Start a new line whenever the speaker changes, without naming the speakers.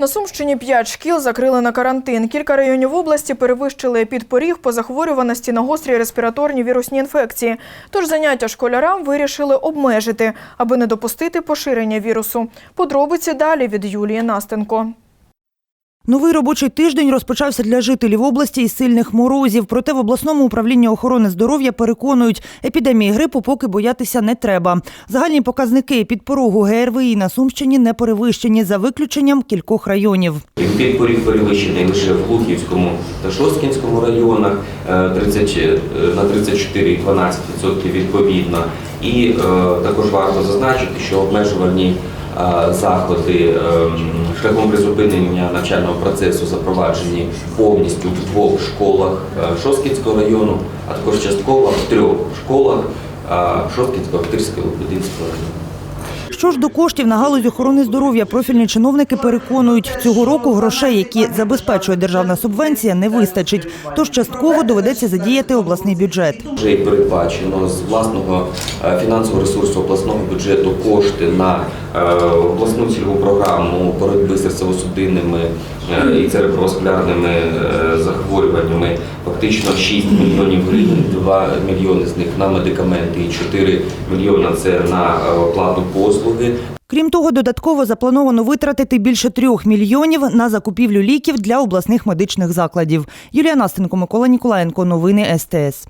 На Сумщині п'ять шкіл закрили на карантин. Кілька районів області перевищили підпоріг по захворюваності на гострі респіраторні вірусні інфекції. Тож заняття школярам вирішили обмежити, аби не допустити поширення вірусу. Подробиці далі від Юлії Настенко.
Новий робочий тиждень розпочався для жителів області із сильних морозів. Проте в обласному управлінні охорони здоров'я переконують, епідемії грипу поки боятися не треба. Загальні показники підпорогу ГРВІ на Сумщині не перевищені за виключенням кількох районів.
Підпоріг перевищений лише в Глухівському та Шосткінському районах е, 30, е, на 34,12% відповідно. І е, також варто зазначити, що обмежувальні е, заходи е, шляхом призупинення навчального процесу запроваджені повністю в двох школах Шоскінського району, а також частково в трьох школах Шоскінського, Ахтирського, Будинського району.
Що ж до коштів на галузь охорони здоров'я, профільні чиновники переконують, цього року грошей, які забезпечує державна субвенція, не вистачить. Тож частково доведеться задіяти обласний бюджет.
Вже й передбачено з власного е, фінансового ресурсу обласного бюджету кошти на е, обласну цільову програму боротьби з серцево-судинними е, і цереброваскулярними захворюваннями. Фактично 6 мільйонів гривень, 2 мільйони з них на медикаменти і 4 мільйони це на оплату послуги.
Крім того, додатково заплановано витратити більше трьох мільйонів на закупівлю ліків для обласних медичних закладів. Юлія Настенко, Микола Ніколаєнко. Новини СТС.